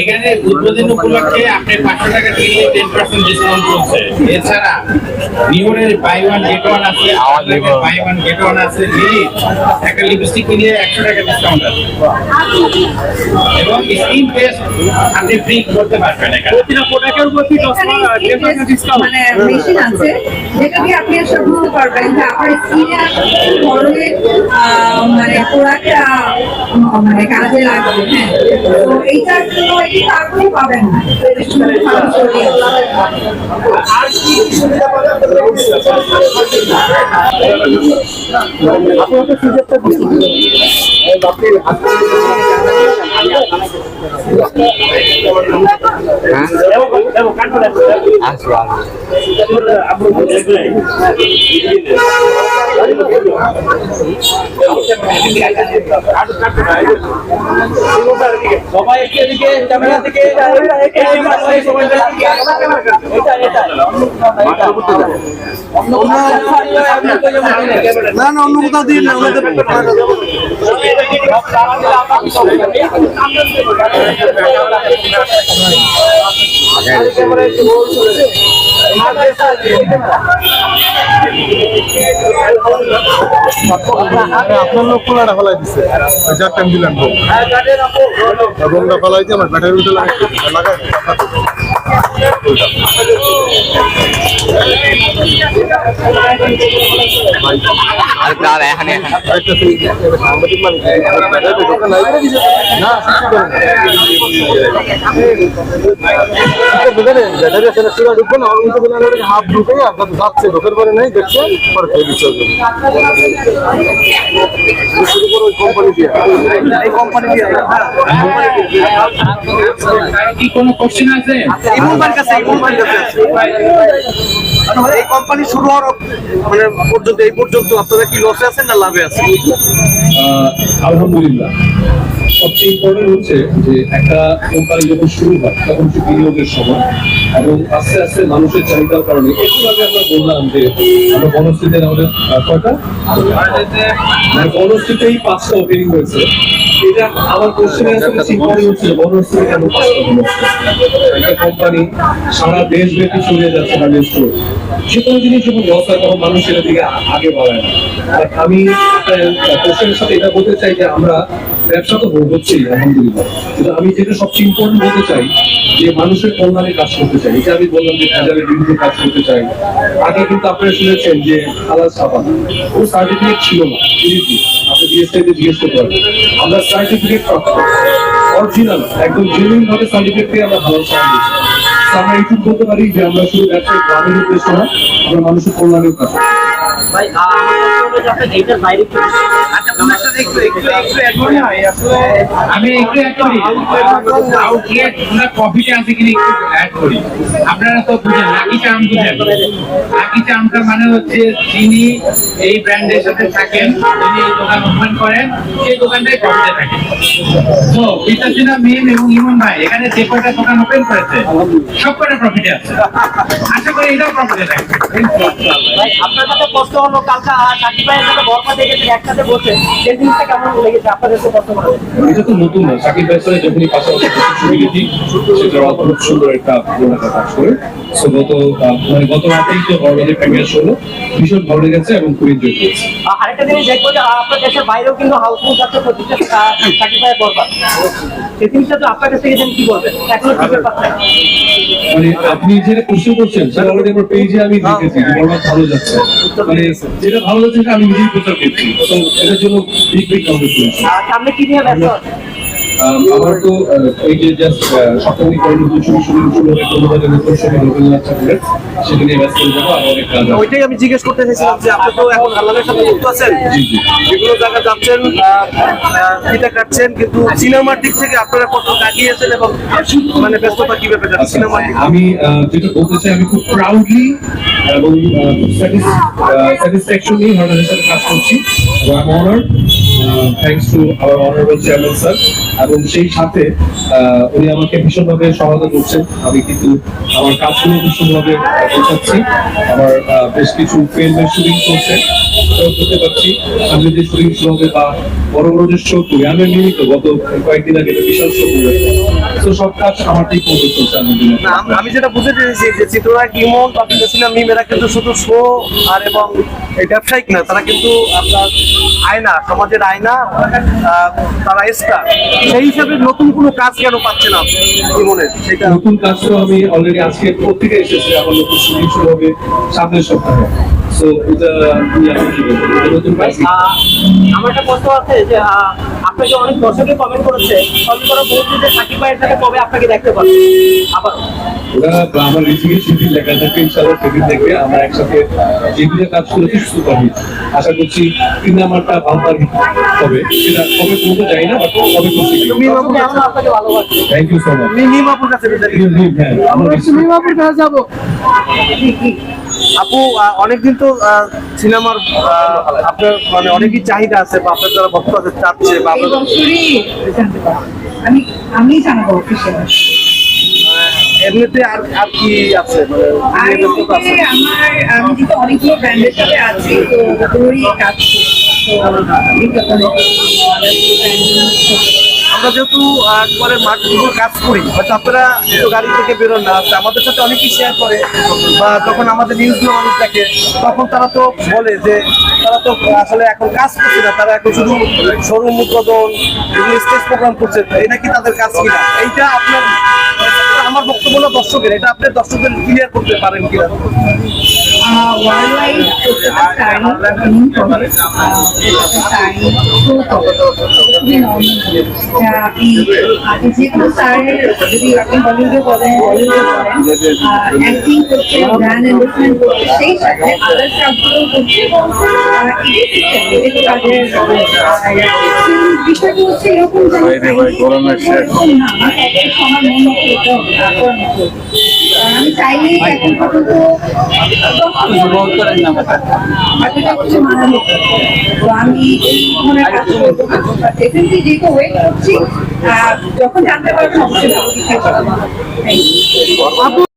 এখানে উদ্বোধন উপলক্ষে আপনি পাঁচশো টাকা কিনলে টেন পার্সেন্ট ডিসকাউন্ট চলছে। এছাড়া নিউরের বাই ওয়ান গেট ওয়ান আছে বাই ওয়ান গেট ওয়ান আছে লিলি একটা লিপস্টিক কিনলে একশো টাকা ডিসকাউন্ট আছে। এবং স্কিন টেস্ট আপনি ফ্রি করতে পারবেন এখানে। মানে মেশিন আছে যেটা দিয়ে আপনি আশা বুঝতে পারবেন যে আপনার স্কিনে ধরনের মানে প্রোডাক্টটা মানে কাজে লাগবে হ্যাঁ। তো এইটার জন্য এই তারপরে পাবেন না ভালো চলে সবাই এদিকে ক্যামেরা দিকে না না অন্য কোথাও দিন ওনাদের আপনার লোক খোলাটা ফেলাই দিচ্ছে ওই চারটা দিলেন বোমটা ফেলাই দিয়ে আমার ব্যাটারি ঢুকবো না উল্টো হাফ ঢুকে আপনার যাচ্ছে ঢোকার পরে নেই দেখছে পরে খেয়ে দিচ্ছে কোশ্চেন আছে ইমুলবার কাছে ইমুলবার কাছে। এই কোম্পানি শুরু হওয়ার মানে পর্যন্ত, এই পর্যন্ত আপনারা কি লসে আছেন না লাভে আছেন? আলহামদুলিল্লাহ। সবচেয়ে ইম্পর্টেন্ট হচ্ছে যে একটা কোম্পানি যখন শুরু হয়, তখন বিনিয়োগের সময় এবং আস্তে আস্তে মানুষের চাহিদার কারণে একটু আগে আমরা বললাম যে আমরা বনস্থিতে আমাদের কয়টা? মানে বনস্থিতেই পাঁচটা ওপেনিং হয়েছে কোম্পানি সারা যাচ্ছে জিনিস হয় মানুষ সেটা আগে বাড়ায় না। আমি এটা বলতে চাই যে আমরা ব্যবসা তো হচ্ছেই, আলহামদুলিল্লাহ। কিন্তু আমি যেটা সবচেয়ে ইম্পর্টেন্ট বলতে চাই, যে মানুষের কল্যাণে কাজ করতে চাই। এটা আমি বললাম যে বাজারের বিরুদ্ধে কাজ করতে চাই। আগে কিন্তু আপনারা শুনেছেন যে হালাল সাবান ও সার্টিফিকেট ছিল না জিনিসটি আপনি জিএসটি তে জিজ্ঞেস করতে পারবেন। আমরা সার্টিফিকেট প্রাপ্ত অরিজিনাল একদম জেনুইন ভাবে সার্টিফিকেট পেয়ে আমরা হালাল দিচ্ছি। আমরা এইটুকু বলতে পারি যে আমরা শুধু ব্যবসায়িক গ্রামের উদ্দেশ্য না, আমরা মানুষের কল্যাণের কাজ করি। ভাই আমার কথা হলো যে আপনি এইটার বাইরে মানে হচ্ছে যিনি এই ব্র্যান্ডের সাথে থাকেন যিনি এই দোকান ওপেন করেন সেই দোকানটাই কফিতে থাকে তো বিতাসিনা মিম এবং ইমন ভাই এখানে যে কয়টা দোকান ওপেন করেছে সব কয়টা প্রফিটে আছে আশা করি এটাও প্রফিটে থাকবে আপনার কাছে কষ্ট হলো, কালকে সাকিব ভাইয়ের সাথে বরমা দেখেছেন একসাথে বসে। সেই জিনিসটা কেমন লেগেছে আপনাদের সাথে এটা তো নতুন না সাকিব ভাইয়ের সাথে যখনই পাশাপাশি ছবি দেখি সেটার অদ্ভুত সুন্দর একটা অভিনেতা কাজ করে। সো গত মানে গত রাতেই তো বড়বাদের প্রিমিয়ার হলো ভীষণ ভালো লেগেছে এবং খুব এনজয় করেছি। আরেকটা জিনিস দেখব যে আপনার দেশের বাইরেও কিন্তু হাউসফুল যাচ্ছে প্রতিষ্ঠা সাকিব ভাইয়ের বরবাদ সেই জিনিসটা তো আপনার কাছ থেকে কি বলবেন? এখনও টিকে পাচ্ছেন মানে আপনি যেটা কোশ্চেন করছেন সেটা অলরেডি আমার পেজে আমি দেখেছি বরবাদ ভালো যাচ্ছে। মানে যেটা ভালো যাচ্ছে সেটা আমি নিজেই প্রচার করছি। তো এটার জন্য কংগ্রেচুলেশন আর সামনে কি নিয়ে ব্যস্ত? আমার তো এই যে জাস্ট সপ্তাহে নতুন শুরু শুরু ব্যস্ত হয়ে যাব আর অনেক কাজ ওইটাই আমি জিজ্ঞেস করতে চাইছিলাম যে আপনি তো এখন আল্লাহের সাথে যুক্ত আছেন। বিভিন্ন জায়গা যাচ্ছেন ফিতা কাটছেন কিন্তু সিনেমার দিক থেকে আপনারা কত কাটিয়েছেন এবং মানে ব্যস্ততা কীভাবে যাচ্ছে আচ্ছা, সিনেমার আমি যেটা বলতে চাই আমি খুব প্রাউডলি এবং স্যাটিসফ্যাকশন নিয়ে হরনাথের সাথে কাজ করছি এবং I honour thanks to our honourable chairman sir এবং সেই সাথে উনি আমাকে ভীষণভাবে সহায়তা করছেন। আমি কিন্তু আমার কাজগুলো সুন্দরভাবে পৌঁছাচ্ছি আমার বেশ কিছু ফিল্মের শুটিং তো করতে পারছি যে শুটিং শো হবে বা বড় বড় যে শো করি, আমি নিয়মিত গত কয়েকদিন আগে বিশাল শো তো সব কাজ আমার ঠিক মতো চলছে আম- যেটা বুঝতে পেরেছি যে চিত্রনায়ক ইমন বা বিদেশিনা মিম, এরা কিন্তু শুধু শো আর এবং ব্যবসায়িক না, তারা কিন্তু আপনার আয়না সমাজের আয়না তারা স্টার সেই হিসাবে নতুন কোনো কাজ কেন পাচ্ছে না জীবনের সেটা নতুন কাজ তো আমি অলরেডি আজকে পত্রিকা এসেছে আমার নতুন শুটিং শুরু হবে সামনের সপ্তাহে। সো এটা আমার একটা প্রশ্ন আছে যে আপনাকে অনেক দর্শকে কমেন্ট করেছে। কমেন্ট করা বলছে যে সাকিব ভাইয়ের সাথে কবে আপনাকে দেখতে পাবে? আবার। ওরা আমার রিসিভে সেদিন লেখা থাকে ইনশাআল্লাহ সেদিন থেকে আমরা একসাথে যেগুলো কাজ করেছি সুপার হিট আশা করছি তিন নাম্বারটা বাম্পার হবে। সেটা কবে পর্যন্ত যাই না বাট কবে করছি thank you so much Mim আপুর কাছে বিস্তারিত। হ্যাঁ আমার মিম আপুর কাছে যাব। আপু অনেকদিন তো সিনেমার আপনার মানে অনেকই চাহিদা আছে বা আপনার যারা ভক্ত আছে চাচ্ছে বা আমি আমি জানাব এমনিতে আর আর কি আছে? মানে আমার আমি অনেকগুলো ব্র্যান্ডের সাথে আছি তো কাজ করছি। তো বিজ্ঞাপনে আমরা যেহেতু একবারে মাঠগুলোর কাজ করি, হয়তো আপনারা গাড়ি থেকে বেরোন না আমাদের সাথে অনেকেই শেয়ার করে, বা যখন আমাদের নিউজগুলো মানুষ দেখে, তখন তারা তো বলে যে, তারা তো আসলে এখন কাজ করছে না, তারা এখন শুধু শোরুম উদ্বোধন স্টেজ প্রোগ্রাম করছে এটা কি তাদের কাজ কিনা? এইটা আপনার, আমার বক্তব্য হলো দর্শকের, এটা আপনি দর্শকদের ক্লিয়ার করতে পারেন কিনা? ওয়ার্ল্ড ওয়াইড প্রত্যেকটা স্টাইল মিন করে স্টাইল খুবই নর্মাল আপনি আপনি যে কোনো স্টারের যদি আপনি বলিউডে বলেন বলিউডে বলেন অ্যাক্টিং করছে ব্র্যান্ড এন্ডোর্সমেন্ট করছে সেই সাথে আদার কাজগুলো করছে হচ্ছে এরকম সবার মন মতো আমি। চাইলে এখন পর্যন্ত মানানো তো আমি এই ধরনের কাজ করব ডেফিনেটলি যেহেতু ওয়েট করছি যখন জানতে পারব অবশ্যই। Thank you.